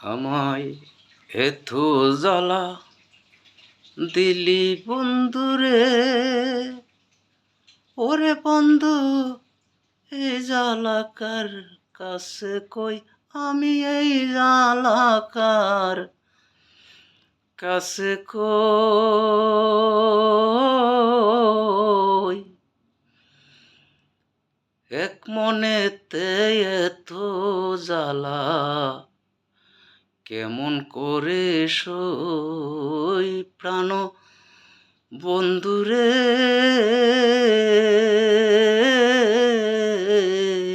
আমায় এত জ্বালা দিলি বন্ধুরে ওরে বন্ধু, এই জ্বালাকার কাছে কই আমি এই জ্বালাকার কাছে কই? এক মনেতে এত জ্বালা কেমন করে সই প্রাণ বন্ধুরে?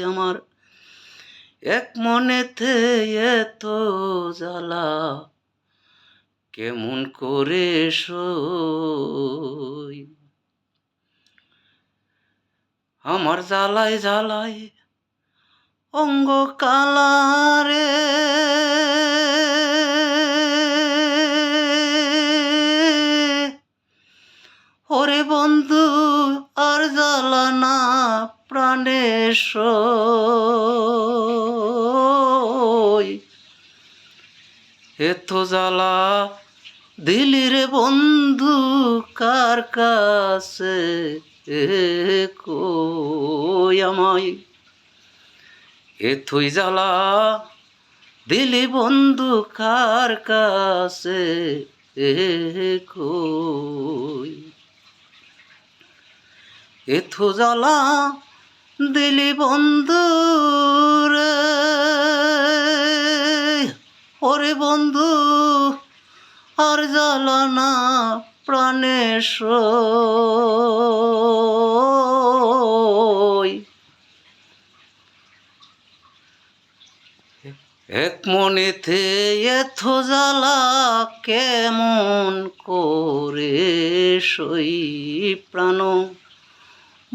আমার এক মনেতে এত জ্বালা, কেমন করে সই? আমার জ্বালায় জ্বালায় অঙ্গ কালারে ওরে বন্ধু, আর জ্বালা না প্রাণেশ এত জ্বালা দিলি রে বন্ধু, কার কাছে কই আমায়? এথই জ্বালা দিলি বন্ধু, কার কাছে কই? এথো জ্বালা দিলি বন্ধু রে। ওরে বন্ধু, আর জ্বালা না প্রাণেশ এক মনেতে এত জ্বালা কেমন করে সই প্রাণ?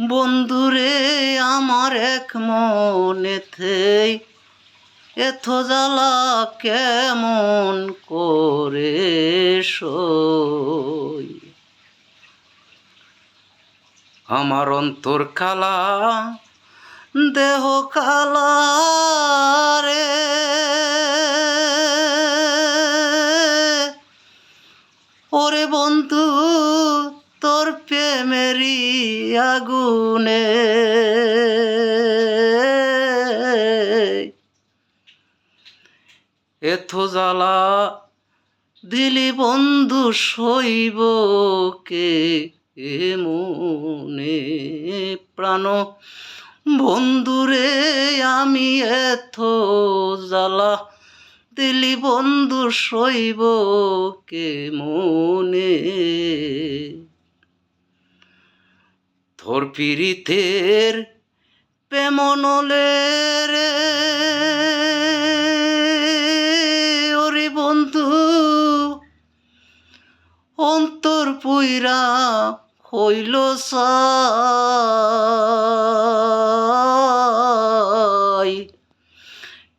বন্ধুরে, আমার এক মনে মনেতে এত জ্বালা কেমন করে আমার অন্তর কালা, দেহ কালা রে। আগুনে। এত জ্বালা দিলি বন্ধু শৈব কে মনে প্রাণ? বন্ধুরে আমি এত জ্বালা দিলি বন্ধু শৈব কে মনে তোর পীড়িতের প্রেমনলে রে। ওরে বন্ধু, অন্তর পুইরা হইল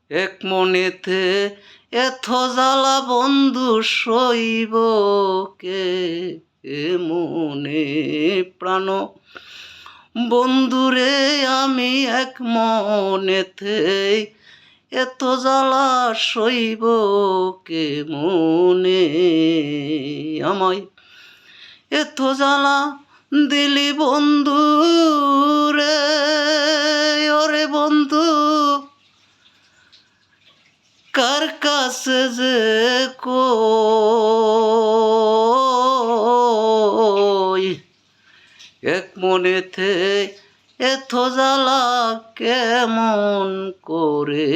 এক মনেতে এত জ্বালা বন্ধু সইব কে? এ মনে প্রাণ। বন্ধুরে, আমি এক মনেতে এত জ্বালা সইব কে মনে? আমায় এত জ্বালা দিলি বন্ধু মনেতে এত জ্বালা কেমন করে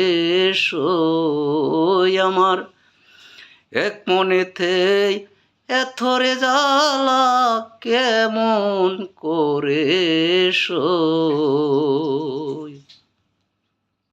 আমার। এক মনেতে এথরে জ্বালা কেমন করে সই